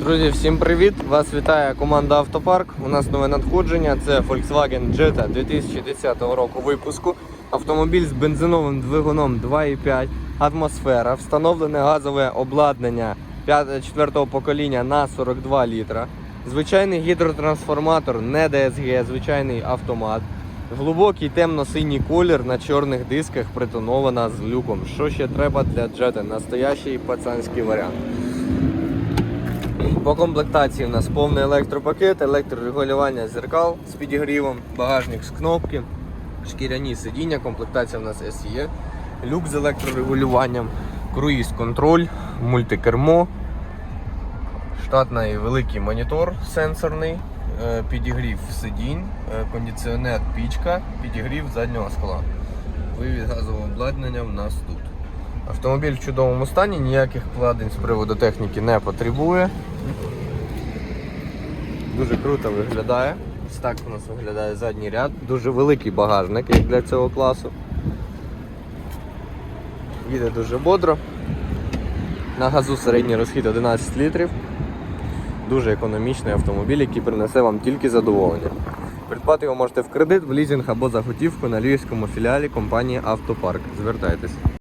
Друзі, всім привіт! Вас вітає команда Автопарк. У нас нове надходження. Це Volkswagen Jetta 2010 року випуску. Автомобіль з бензиновим двигуном 2.5, атмосфера, встановлене газове обладнання 4-го покоління на 42 літра. Звичайний гідротрансформатор, не DSG, звичайний автомат. Глибокий темно-синій колір на чорних дисках притонована з люком. Що ще треба для Jetta? Настоящий пацанський варіант. По комплектації у нас повний електропакет, електрорегулювання зеркал з підігрівом, багажник з кнопки, шкіряні сидіння, комплектація у нас SE, люк з електрорегулюванням, круїз-контроль, мультикермо, штатний великий монітор сенсорний, е, підігрів сидінь, е, кондиціонер пічка, підігрів заднього скла. Вивід газового обладнання у нас тут. Автомобіль в чудовому стані, ніяких вкладень з приводу техніки не потребує. Дуже круто виглядає. Ось так у нас виглядає задній ряд. Дуже великий багажник, як для цього класу. Їде дуже бодро. На газу середній розхід 11 літрів. Дуже економічний автомобіль, який принесе вам тільки задоволення. Придбати його можете в кредит, в лізинг або за готівку на львівському філіалі компанії Автопарк. Звертайтесь.